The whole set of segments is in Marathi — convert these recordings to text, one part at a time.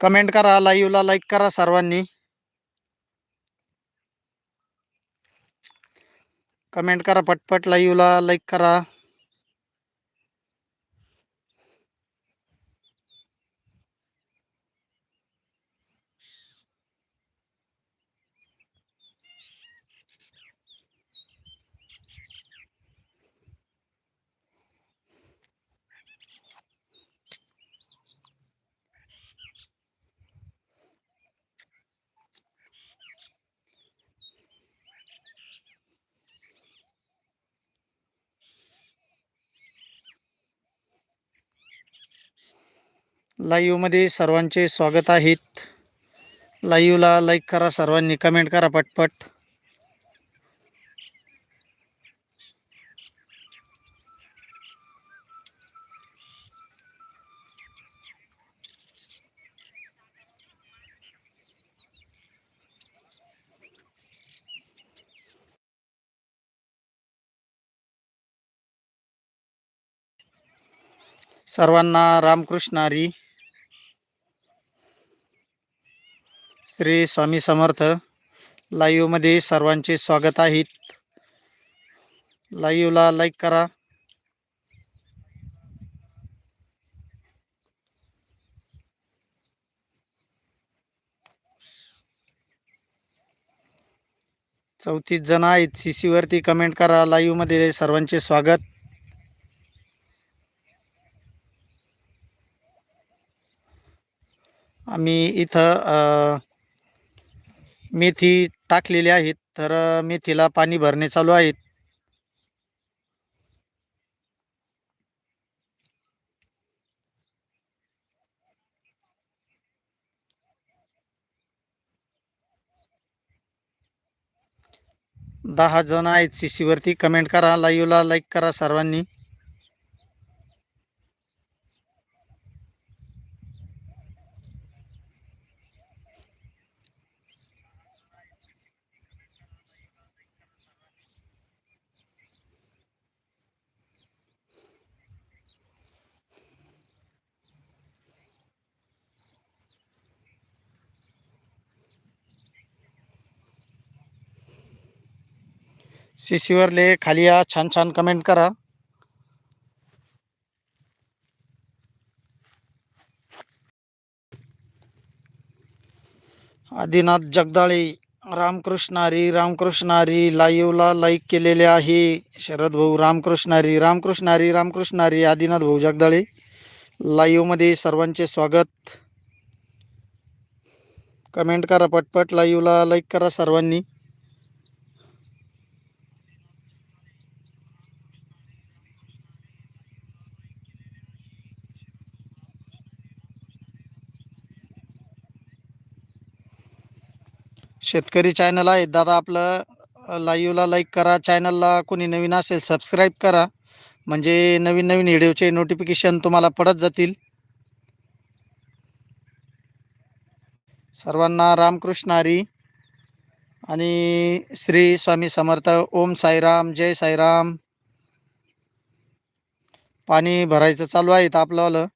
कमेंट करा लाईव्हला लाईक करा सर्वांनी. कमेंट करा पटपट लाईव्हला लाईक करा. लाईव्हमध्ये सर्वांचे स्वागत आहेत लाईव्हला लाईक करा सर्वांनी कमेंट करा पटपट. सर्वांना रामकृष्ण हरी. श्री स्वामी समर्थ. लाईव्हमध्ये सर्वांचे स्वागत आहेत लाईव्हला लाईक करा. चौतीस जण आहेत. सी सीवरती कमेंट करा. लाईव्हमध्ये सर्वांचे स्वागत. आम्ही इथं मेथी टाकलेली आहेत तर मेथीला पाणी भरणे चालू आहेत. दहा जण आहेत सी सीवरती कमेंट करा लाईव्हला लाईक करा सर्वांनी. सी सीवरले खाली या छान छान कमेंट करा. आदिनाथ जगदाळे रामकृष्णारी रामकृष्णारी रामकृष्ण लाईव्हला लाईक केलेले आहे. शरद भाऊ रामकृष्णारी रामकृष्णारी रामकृष्णारी आदिनाथ भाऊ जगदाळे. लाईव्हमध्ये सर्वांचे स्वागत. कमेंट करा पटपट लाईव्हला लाईक करा सर्वांनी. शेतकरी चॅनल आहे दादा आपलं लाईव्हला लाईक करा. चॅनलला कोणी नवीन असेल सबस्क्राईब करा. म्हणजे नवीन नवीन व्हिडिओचे नोटिफिकेशन तुम्हाला पडत जातील. सर्वांना रामकृष्ण हरी. आणि श्री स्वामी समर्थ. ओम साईराम जय साईराम. पाणी भरायचं चालू आहे तर आपलं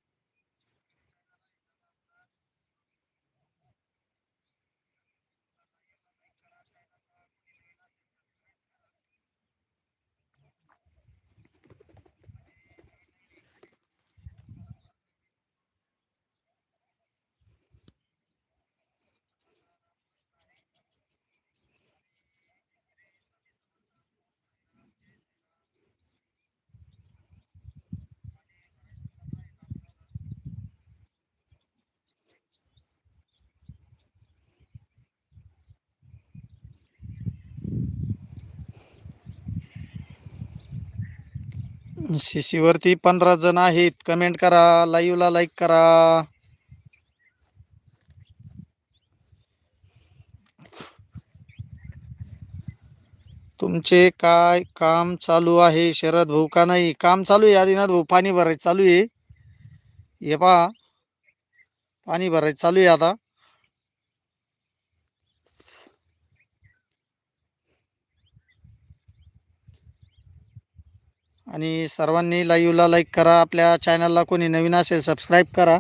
सी सीवरती पंधरा जण आहेत. कमेंट करा लाईव्हला लाईक करा. तुमचे काय काम चालू आहे? शरद भाऊ का नाही? काम चालू आहे आदिनाथ भाऊ. पाणी भरायचं चालू आहे. हे पहा. पाणी भरायचं चालू आहे आता. आणि सर्वांनी लाईव्हला लाईक करा. आपल्या चॅनलला कोणी नवीन असेल सबस्क्राईब करा.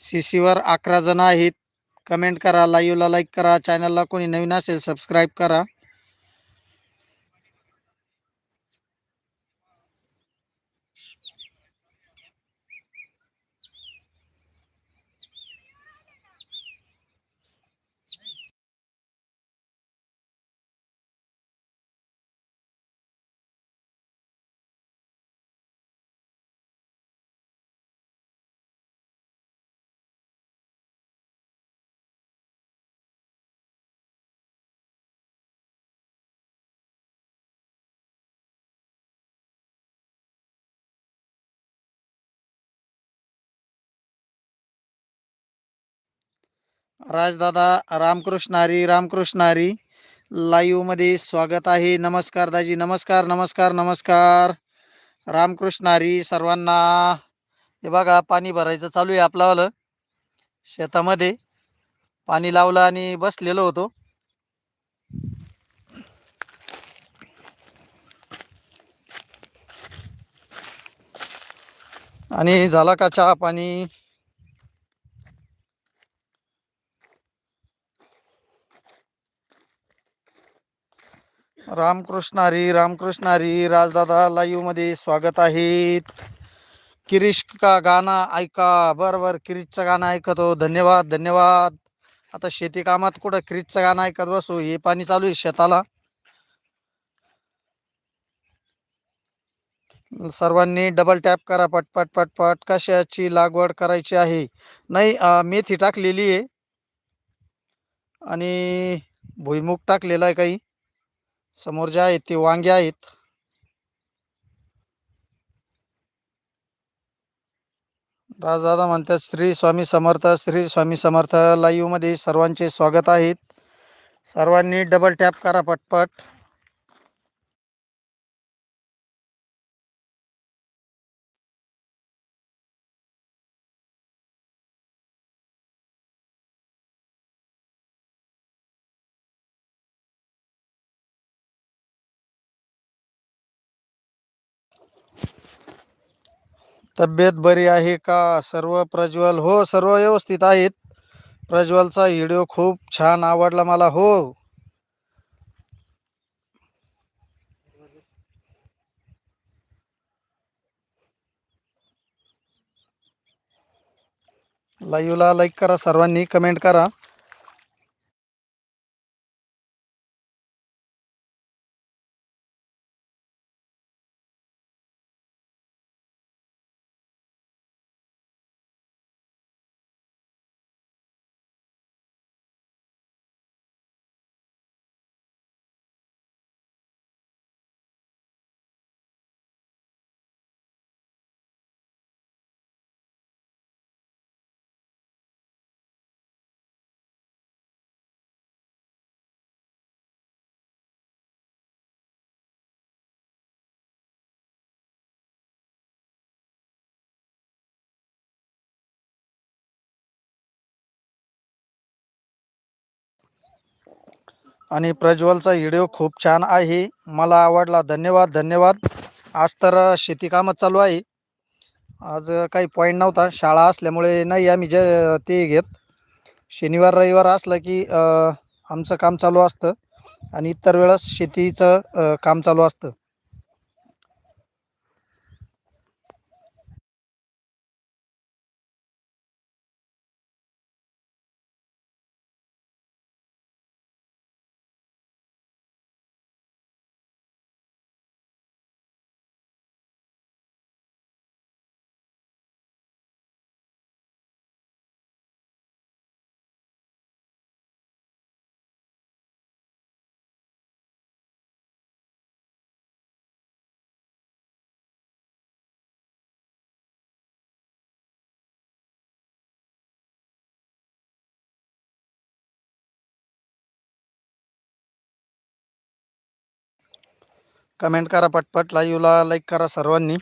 सी सीवर अकरा जणं आहेत. कमेंट करा लाईव्हला लाईक करा. चॅनलला कोणी नवीन असेल सबस्क्राईब करा. राजदादा रामकृष्ण हरी रामकृष्ण हरी. लाईव्हमध्ये स्वागत आहे. नमस्कार दाजी नमस्कार नमस्कार नमस्कार. रामकृष्ण हरी सर्वांना. हे बघा पाणी भरायचं चालू आहे आपल्यावालं. शेतामध्ये पाणी लावलं आणि बसलेलो होतो. आणि झाला का चहा पाणी? रामकृष्ण हरी रामकृष्ण हरी राजदादा लाईव्हमध्ये स्वागत आहे. किरीश का गाणं ऐका. बरं बरं किरीशचं गाणं ऐकतो. धन्यवाद धन्यवाद. आता शेती कामात कुठं किरीशचं गाणं ऐकत बसू? हे पाणी चालू आहे शेताला. सर्वांनी डबल टॅप करा. पटपट पटपट कशाची लागवड करायची आहे? नाही मेथी टाकलेली आहे. आणि भुईमुग टाकलेला आहे काही. समोर जे आहेत ते वांगे आहेत. राजदादा म्हणतात श्री स्वामी समर्थ श्री स्वामी समर्थ लाईव्हमध्ये सर्वांचे स्वागत आहेत सर्वांनी डबल टॅप करा पटपट. तब्येत बरी आहे का? सर्व प्रज्वल हो सर्व व्यवस्थित आहेत. प्रज्वलचा व्हिडिओ खूप छान आवडला मला हो. लाईव्हला लाईक करा सर्वांनी कमेंट करा. आणि प्रज्वलचा व्हिडिओ खूप छान आहे. मला आवडला. धन्यवाद धन्यवाद. आज तर शेती कामच चालू आहे. आज काही पॉईंट नव्हता. शाळा असल्यामुळे नाही आम्ही जे ते घेत. शनिवार रविवार असलं की आमचं काम चालू असतं. आणि इतर वेळेस शेतीचं काम चालू असतं. कमेंट करा पटपट लाईव्हला लाईक करा सर्वांनी.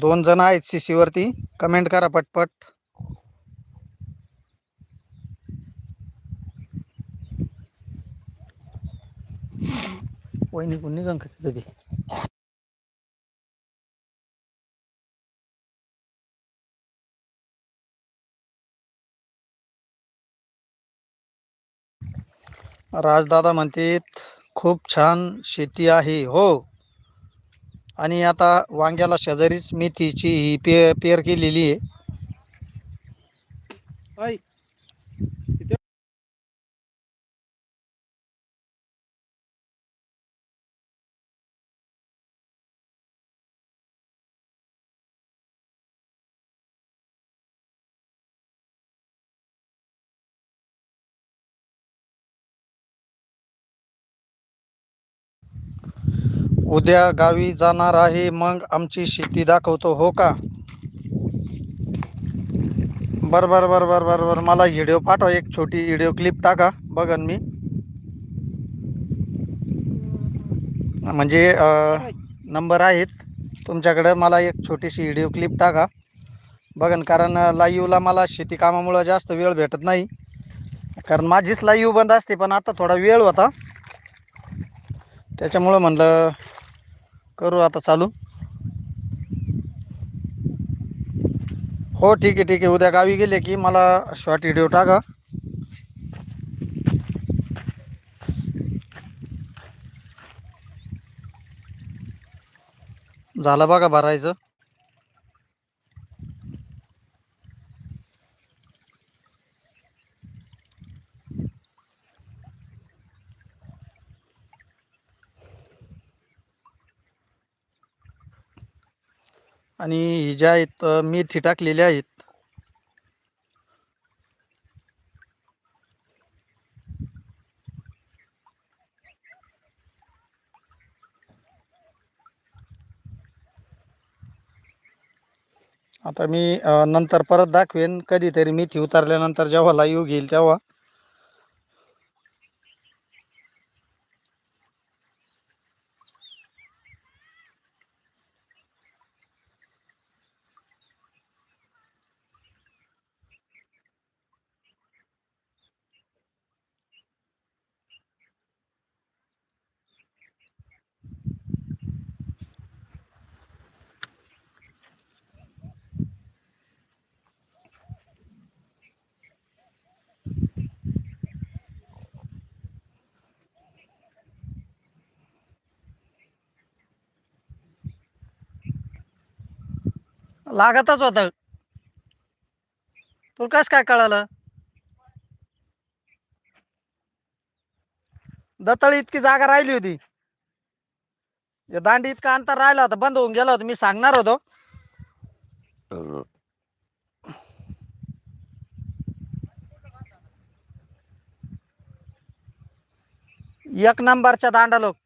दोन जण आहेत सी सीवरती कमेंट करा पटपट. वहिनी कोण निघा राजदादा म्हणतात खूप छान शेती आहे हो. आणि आता वांग्याला शेजारीच मेथीची ही पे पेर केलेली आहे. उद्या गावी जाणार आहे मग आमची शेती दाखवतो हो का? बर बर बर बर बर बर मला व्हिडिओ पाठवा एक छोटी व्हिडिओ क्लिप टाका बघन मी. म्हणजे नंबर आहेत. तुमच्याकडं मला एक छोटीशी व्हिडिओ क्लिप टाका. बघन कारण लाईवला मला शेती कामामुळं जास्त वेळ भेटत नाही. कारण माझीच लाईव्ह बंद असते पण आता थोडा वेळ होता. त्याच्यामुळं म्हणलं करू आता चालू. हो ठीक आहे ठीक आहे. उद्या गावी गेले की मला शॉर्ट व्हिडिओ टाका. झालं बघा भरायचं. आणि ही ज्या आहेत मेथी टाकलेल्या आहेत. आता मी नंतर परत दाखवेन कधीतरी मेथी उतरल्यानंतर जेव्हा लाईव्ह घेईल तेव्हा. लागतच होतं. तुला कस काय कळालं? दतळी इतकी जागा राहिली होती. या दांडी इतका अंतर राहिला होता बंद होऊन गेला होता मी सांगणार होतो. एक नंबरच्या दांडा लोक.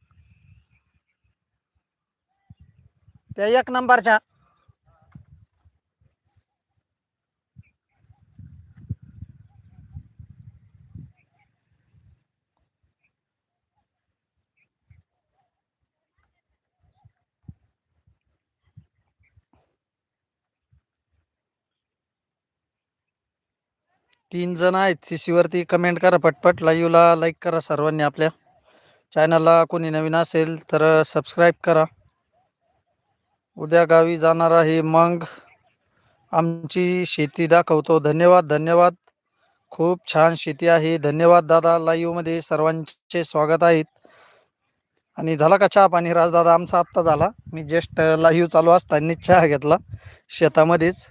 त्या एक नंबरच्या तीन जण आहेत. सी सीवरती कमेंट करा पटपट. लाईव्हला लाईक करा सर्वांनी आपल्या. चॅनलला कोणी नवीन असेल तर सबस्क्राईब करा. उद्या गावी जाणार आहे मग. आमची शेती दाखवतो. धन्यवाद धन्यवाद. खूप छान शेती आहे. धन्यवाद दादा. लाईव्हमध्ये सर्वांचे स्वागत आहेत आणि झाला का चहा पाणी? राजदादा आमचा आत्ता झाला. मी जस्ट लाईव्ह चालू असताना चहा घेतला. शेतामध्येच.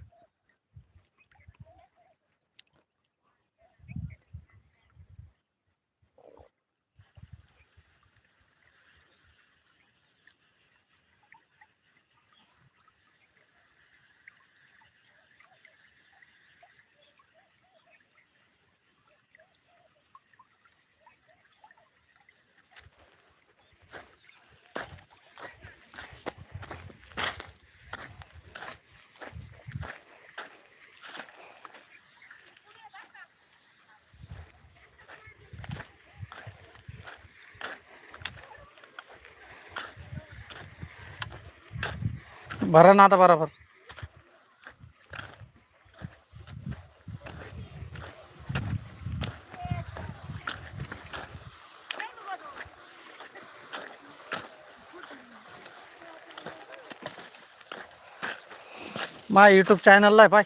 भरा ना आता बराबर माझ्या यूट्यूब चॅनलला आहे पाय.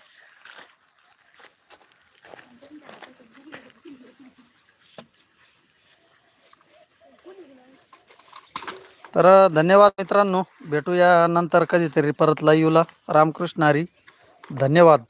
तर धन्यवाद मित्रांनो. भेटूया नंतर कधीतरी परत लाईव्हला रामकृष्ण हरी. धन्यवाद.